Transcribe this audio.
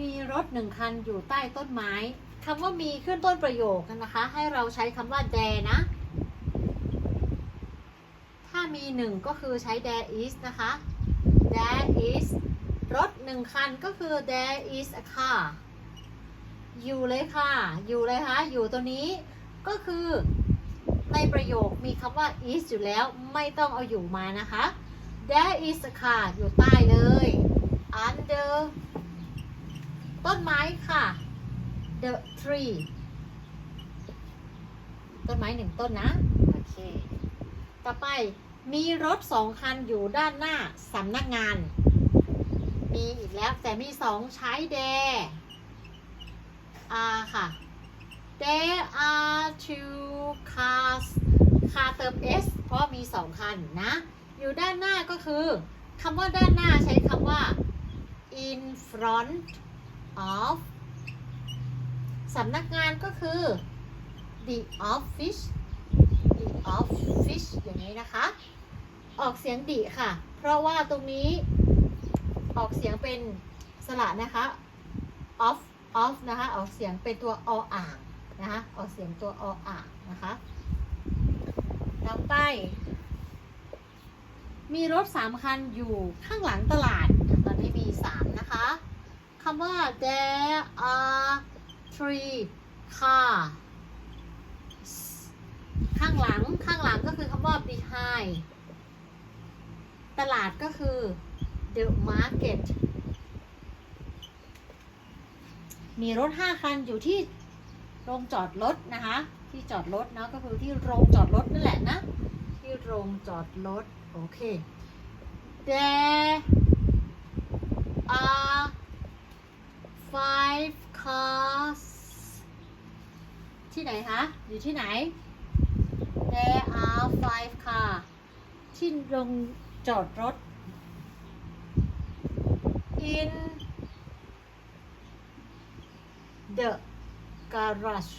มีรถหนึ่งคันอยู่ใต้ต้นไม้ คำว่ามีขึ้นต้นประโยคนะคะ ให้เราใช้คำว่า there นะ ถ้ามีหนึ่งก็คือใช้ there is นะคะ there is รถหนึ่งคันก็คือ there is a car อยู่เลยค่ะ อยู่เลยค่ะอยู่ตัวนี้ก็คือในประโยคมีคำว่า is อยู่แล้วไม่ต้องเอาอยู่มานะคะ there is a car อยู่ใต้เลย under ต้นไม้ค่ะ the tree ต้นไม้หนึ่งต้นนะ โอเค ต่อไปมีรถสองคันอยู่ด้านหน้าสำนักงาน มีอีกแล้วแต่มีสองใช้ there are ค่ะ there are two cars คาเติม s เพราะมีสองคันนะ อยู่ด้านหน้าก็คือคำว่าด้านหน้าใช้คำว่า in front of สำนักงานก็คือ the office the office อย่างนี้นะคะ ออกเสียงดิค่ะ เพราะว่าตรงนี้ออกเสียงเป็นสระนะคะ off off นะคะ ออกเสียงเป็นตัวออ่างนะคะ ออกเสียงตัวออ่างนะคะต่อไป มีรถสามคันอยู่ข้างหลังตลาด ตอนนี้มีสามนะคะำว่า there are three cars ข้างหลัง ข้างหลังก็คือคำว่า behind ตลาดก็คือ the market มีรถ 5 คันอยู่ที่โรงจอดรถนะคะ ที่จอดรถเนาะก็คือที่โรงจอดรถนั่นแหละนะ ที่โรงจอดรถ โอเค there are five cars ที่ไหนคะ อยู่ที่ไหน There are five car ที่ลงจอดรถ in the garage